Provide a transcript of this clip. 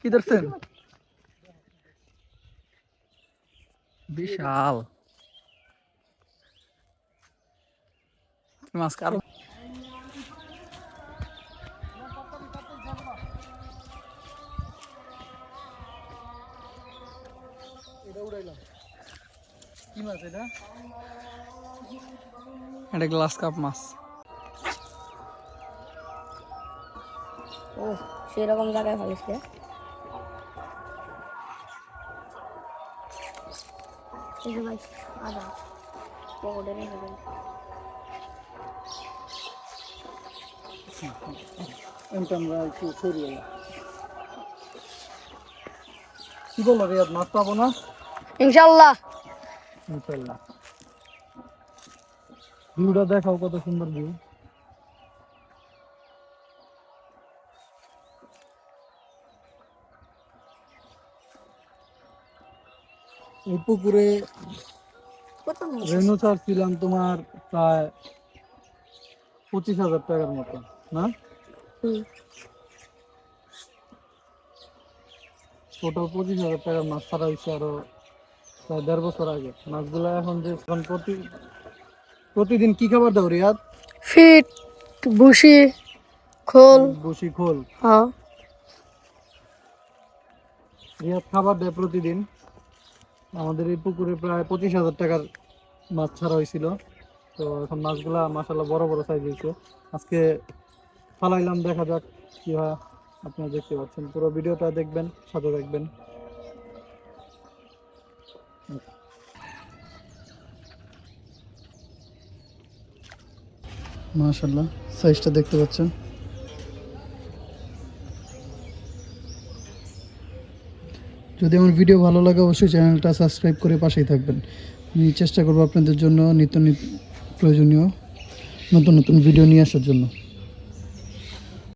কি ধরছেন? বিশাল। মাছ কার কি গ্লাস কাপ মাছ। ও সেরকম জায়গায় ফেলিস রে এই যে ভাই আদা পকেটে রেখে দেন এমটা আমরা একটু সরিয়ে এলাম। কি বলো রিয়াদ মাছ পাবো না ইনশাল্লাহ ইনশাল্লাহ ভিউটা দেখাও কত সুন্দর ভিউ পুকুরে? ছিলাম তোমার প্রায় পঁচিশ হাজার টাকার মতো না? টোটাল পঁচিশ হাজার টাকার মাছ ছাড়া হয়েছে আরও প্রায় দেড় বছর আগে। মাছগুলো এখন যে এখন প্রতি প্রতিদিন কি খাবার দাও রিয়াদ? ফিট ভুসি খোল। বসি খোল। হ্যাঁ। রিয়াদ খাবার দেয় প্রতিদিন? আমাদের এই পুকুরে প্রায় পঁচিশ হাজার টাকার মাছ ছাড়া হয়েছিল। তো এখন মাছগুলা মাসাল্লাহ বড় বড় সাইজ হয়েছে। আজকে ফালাইলাম, দেখা যাক কি হয়। আপনারা দেখতে পাচ্ছেন, পুরো ভিডিওটা দেখবেন, সাথে দেখবেন মাশাল্লাহ সাইজটা দেখতে পাচ্ছেন। যদি আমার ভিডিও ভালো লাগে, অবশ্যই চ্যানেলটা সাবস্ক্রাইব করে পাশেই থাকবেন। আমি চেষ্টা করব আপনাদের জন্য নিত্য প্রয়োজনীয়, নতুন নতুন ভিডিও নিয়ে আসার জন্য।